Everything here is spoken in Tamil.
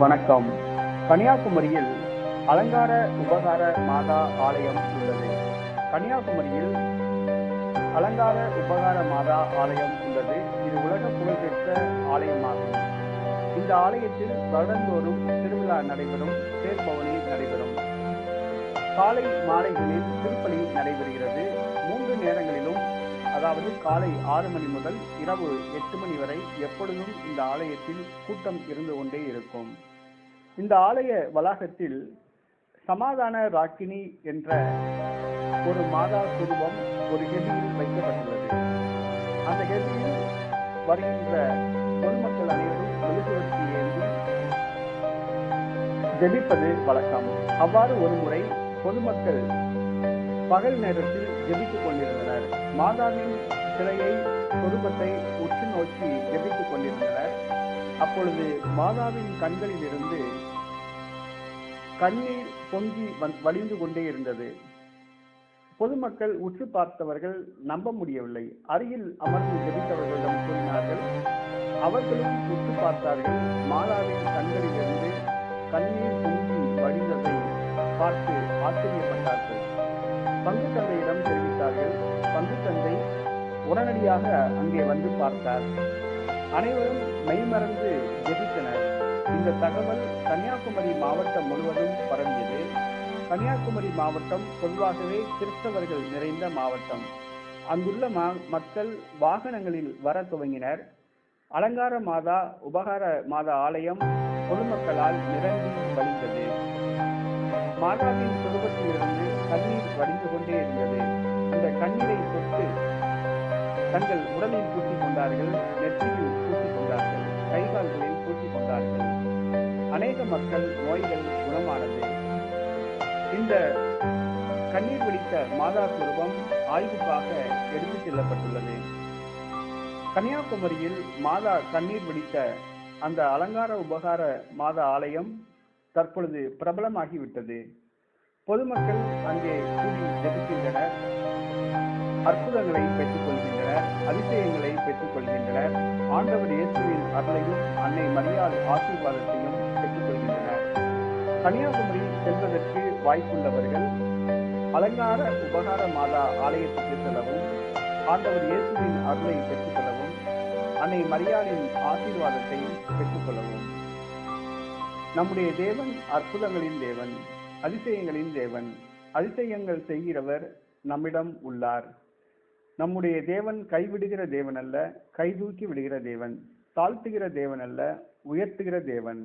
வணக்கம். கன்னியாகுமரியில் அலங்கார உபகார மாதா ஆலயம் உள்ளது. கன்னியாகுமரியில் அலங்கார உபகார மாதா ஆலயம் உள்ளது. இது உலக புகழ்பெற்ற ஆலயமாகும். இந்த ஆலயத்தில் வருடந்தோறும் திருவிழா நடைபெறும் தேர்பவனி நடைபெறும். காலை மாலைகளில் திருப்பலி நடைபெறுகிறது. மூன்று நேரங்களிலும் அதாவது காலை ஆறு மணி முதல் இரவு எட்டு மணி வரை எப்பொழுதும் இந்த ஆலயத்தில் கூட்டம் இருந்து கொண்டே இருக்கும். இந்த ஆலய வளாகத்தில் சமாதான ராக்கினி என்ற ஒரு மாதா சுரூபம் ஒரு கெதியில் வைக்கப்பட்டுள்ளது. அந்த கெதியில் வருகின்ற பொதுமக்கள் அனைவரும் மெழுகுவர்த்தி ஏந்தி ஜெபிப்பது வழக்கம். அவ்வாறு ஒரு முறை பொதுமக்கள் பகல் நேரத்தில் ஜெபித்துக் கொண்டிருந்தனர். மாதாவின் சிலையை குடும்பத்தை உற்று நோக்கி ஜெபி அப்பொழுது மாதாவின் கண்களில் இருந்து கண்ணீர் பொங்கி வந்- வழிந்து கொண்டே இருந்தது. பொதுமக்கள் உற்று பார்த்தவர்கள் நம்ப முடியவில்லை. அருகில் அமர்ந்து ஜெபித்தவர்களிடம் கூறினார்கள் அவர்களும் உற்று பார்த்தார்கள். மாதாவின் கண்களில் இருந்து கண்ணீர் பொங்கி வடிந்ததை பார்த்து ஆச்சரியப்பட்டார்கள். பங்கு தந்தையிடம் தெரிவித்தார்கள். பங்கு தந்தை உடனடியாக அங்கே வந்து பார்த்தார். அனைவரும் மெய்மறந்து ஜெபித்தனர். இந்த தகவல் கன்னியாகுமரி மாவட்டம் முழுவதும் பரவியது. கன்னியாகுமரி மாவட்டம் பொதுவாகவே கிறிஸ்தவர்கள் நிறைந்த மாவட்டம். அங்குள்ள மா- மக்கள் வாகனங்களில் வர துவங்கினர். அலங்கார மாதா உபகார மாதா ஆலயம் பொதுமக்களால் நிரம்பி வழிந்தது. மாதாவின் சுரூபத்திலிருந்து கண்ணீர் வடிந்து கொண்டே இருந்தது. அந்த கண்ணீர் தங்கள் உடலில் பூட்டிக் கொண்டார்கள் நெற்றியில் பூட்டிக் கொண்டார்கள் கைகால்களில் பூட்டிக் கொண்டார்கள் அநேக மக்கள் நோய்கள் குணமானது. இந்த கண்ணீர் வெடித்த மாதா சுரூபம் ஆய்வுக்காக எடுத்துச் செல்லப்பட்டுள்ளது. கன்னியாகுமரியில் மாதா கண்ணீர் வெடித்த அந்த அலங்கார உபகார மாதா ஆலயம் தற்பொழுது பிரபலமாகிவிட்டது. பொதுமக்கள் அங்கே கூடி அதிசயங்களை பெற்றுக் கொள்கின்றனர் ஆண்டவர் இயேசுவின் அருளையும் அன்னை மரியாள் ஆசீர்வாதத்தையும் பெற்றுக் கொள்கின்றனர் கன்னியாகுமரி செல்வதற்கு வாய்ப்புள்ளவர்கள் அலங்கார உபகார மாதா ஆலயத்துக்கு செல்லவும் ஆண்டவர் இயேசுவின் அருளை பெற்றுக்கொள்ளவும் அன்னை மரியாளின் ஆசீர்வாதத்தை பெற்றுக்கொள்ளவும். நம்முடைய தேவன் அற்புதங்களின் தேவன் அதிசயங்களின் தேவன் அதிசயங்கள் செய்கிறவர் நம்மிடம் உள்ளார். நம்முடைய தேவன் கைவிடுகிற தேவன் அல்ல கைதூக்கி விடுகிற தேவன் தாழ்த்துகிற தேவன் அல்ல உயர்த்துகிற தேவன்.